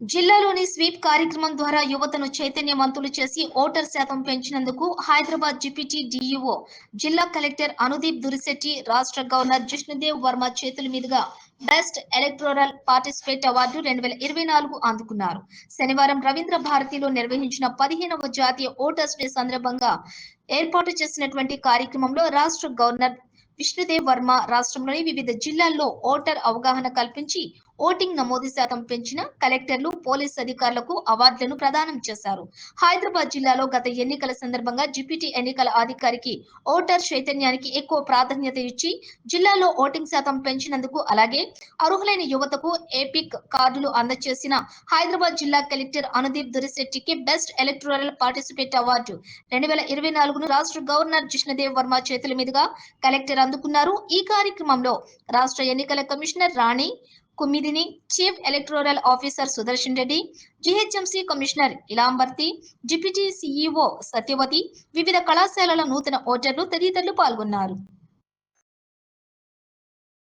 జిల్లాలోని స్వీప్ కార్యక్రమం ద్వారా యువతను చైతన్యవంతులు చేసి ఓటర్ శాతం పెంచినందుకు హైదరాబాద్ డిప్యూటీ డిఈఓ జిల్లా కలెక్టర్ అనుదీప్ దురిశెట్టి రాష్ట్ర గవర్నర్ జిష్ణుదేవ్ వర్మ చేతుల మీదుగా బెస్ట్ ఎలక్ట్రోరల్ పార్టిసిపేట్ అవార్డు రెండు వేల ఇరవై నాలుగు అందుకున్నారు. శనివారం రవీంద్ర భారతిలో నిర్వహించిన పదిహేనవ జాతీయ ఓటర్స్ డే సందర్భంగా ఏర్పాటు చేసినటువంటి కార్యక్రమంలో రాష్ట్ర గవర్నర్ విష్ణుదేవ్ వర్మ రాష్ట్రంలోని వివిధ జిల్లాల్లో ఓటర్ అవగాహన కల్పించి ఓటింగ్ నమోదు శాతం పెంచిన కలెక్టర్లు పోలీస్ అధికారులకు అవార్డులను ప్రదానం చేశారు. హైదరాబాద్ జిల్లాలో గత ఎన్నికల సందర్భంగా జిపిటి ఎన్నికల అధికారికి ఓటర్ చైతన్యానికి ఎక్కువ ప్రాధాన్యత ఇచ్చి జిల్లాలో ఓటింగ్ శాతం పెంచినందుకు అలాగే అర్హులైన యువతకు ఏపిక్ కార్డులు అందజేసిన హైదరాబాద్ జిల్లా కలెక్టర్ అనుదీప్ దురిశెట్టికి బెస్ట్ ఎలక్టోరల్ పార్టిసిపేట్ అవార్డు. రెండు వేల ఇరవై నాలుగును రాష్ట్ర గవర్నర్ కృష్ణదేవ్ వర్మ చేతుల మీదుగా కలెక్టర్ అందుకున్నారు. ఈ కార్యక్రమంలో రాష్ట్ర ఎన్నికల commissioner Rani Kumudini chief electoral officer Sudarshan Reddy GHMC commissioner Ilambarithi deputy CEO Satyavathi వివిధ కళాశాలల నూతన ఓటర్లు తదితరులు పాల్గొన్నారు.